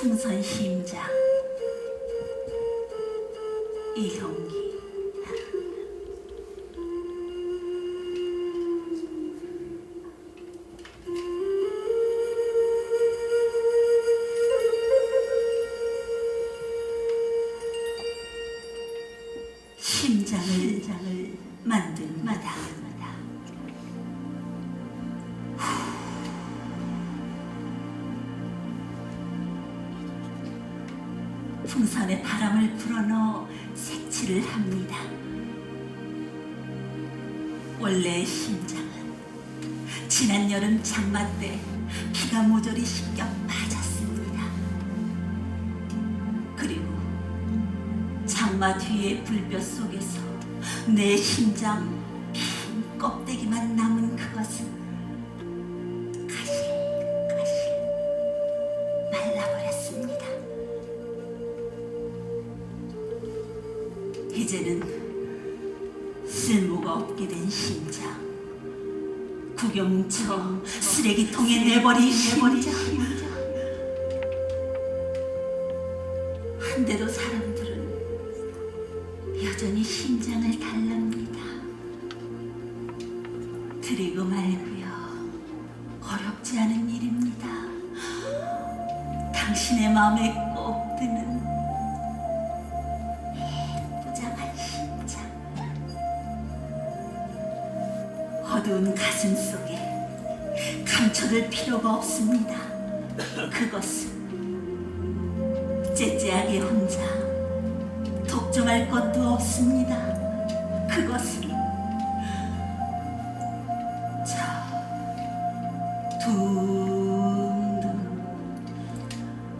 풍선 심장. 이형기. 심장을 장을 만든 마다 풍선에 바람을 불어넣어 색칠을 합니다. 원래 심장은 지난 여름 장마 때 비가 모조리 씻겨 빠졌습니다. 그리고 장마 뒤의 불볕 속에서 내 심장 빈 껍데기만 남은 그것은 가실가실 말라버렸습니다. 이제는 쓸모가 없게 된 심장. 구겨 뭉쳐 쓰레기통에 내버린 심장. 한데도 사람들은 여전히 심장을 달랍니다. 드리고 말고요. 어렵지 않은 일입니다. 당신의 마음에 어두운 가슴 속에 감춰둘 필요가 없습니다. 그것은 째째하게 혼자 독점할 것도 없습니다. 그것은 저 둥둥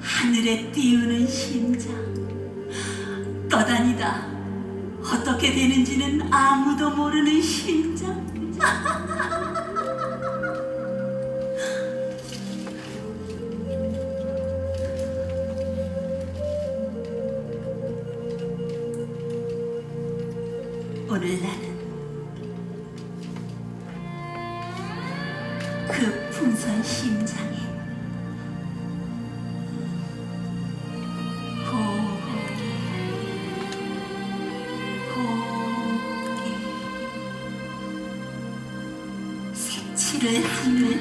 하늘에 띄우는 심장. 떠다니다. 어떻게 되는지는 아무도 모르는 심장. 오늘 나는 그 풍선 심장에 Çile, çile.